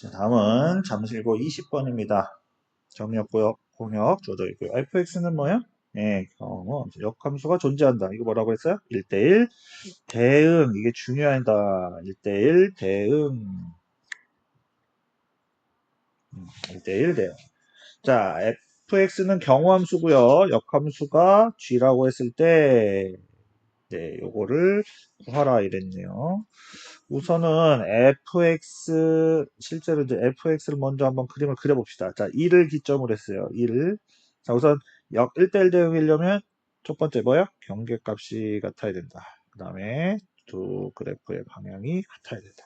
자, 다음은 잠실고 20번입니다. 정력 고역 공역 있고요. fx는 뭐야? 예, 경우 역함수가 존재한다. 이거 뭐라고 했어요? 1대1 대응 이게 중요하다. 1대1 대응 음, 1대1 대응 자, fx는 경우함수고요. 역함수가 g라고 했을 때 네, 요거를 구하라 이랬네요. 우선은 fx 실제로 이제 fx를 먼저 한번 그림을 그려봅시다. 자, 2를 기점으로 했어요. 2를. 자, 우선 역 1대1 대응이려면 첫 번째 뭐요? 경계값이 같아야 된다. 그 다음에 두 그래프의 방향이 같아야 된다.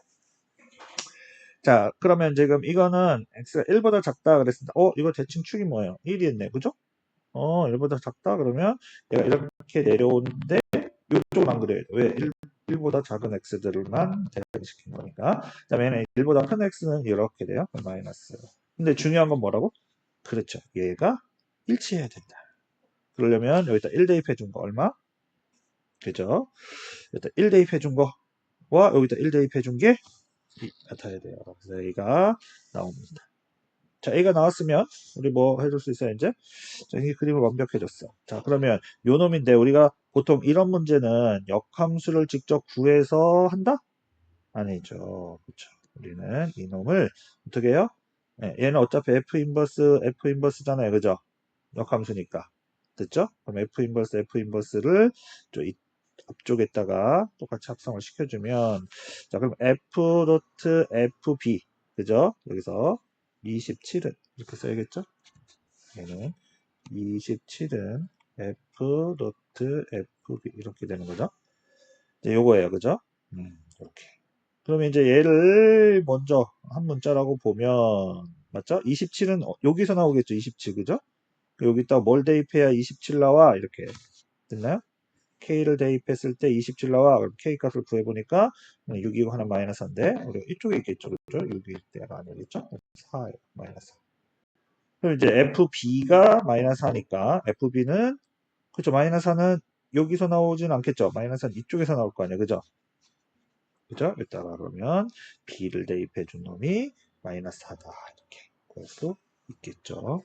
자, 그러면 지금 이거는 x가 1보다 작다 그랬습니다. 어, 이거 대칭 축이 뭐예요? 1이었네. 그죠? 어, 1보다 작다 그러면 얘가 이렇게 내려오는데 이쪽은 안 그래요. 왜? 1, 보다 작은 x들만 대응시킨 거니까. 그 다음에 얘는 1보다 큰 x는 이렇게 돼요. 마이너스. 근데 중요한 건 뭐라고? 그렇죠. 얘가 일치해야 된다. 그러려면 여기다 1 대입해 준 거 얼마? 그죠? 여기다 1 대입해 준 거와 여기다 1 대입해 준 게 같아야 돼요. 그래서 A가 나옵니다. 자, A가 나왔으면 우리 뭐 해줄 수 있어요, 이제? 자, 이 그림을 완벽해졌어. 자, 그러면 요 놈인데 우리가 보통 이런 문제는 역함수를 직접 구해서 한다? 아니죠. 그렇죠. 우리는 이 놈을 어떻게 해요? 예, 얘는 어차피 F 인버스 F 인버스잖아요. 그죠? 역함수니까. 됐죠? 그럼 F 인버스 F 인버스를 저 이, 앞쪽에다가 똑같이 합성을 시켜주면 자 그럼 F 도트 FB 그죠? 여기서 27은 이렇게 써야겠죠? 얘는 27은 F 도트 FB 이렇게 되는 거죠? 이제 요거예요. 그죠? 음, 이렇게. 그러면 이제 얘를 먼저 한 문자라고 보면 맞죠? 27은 여기서 나오겠죠? 27 그죠? 여기다 뭘 대입해야 27 나와? 이렇게 됐나요? K를 대입했을 때 27 나와. 그럼 K 값을 구해보니까 6이고 하나 마이너스 4인데 우리 이쪽에 있겠죠. 그죠? 6일 때가 아니겠죠? 4 마이너스 4. 그럼 이제 FB가 마이너스 4니까 FB는 그죠? 마이너스 4는 여기서 나오진 않겠죠? 마이너스 4는 이쪽에서 나올 거 아니야. 그죠? 그죠? 이따가 그러면 B를 대입해 준 놈이 마이너스 4다. 이렇게 구할 수 있겠죠.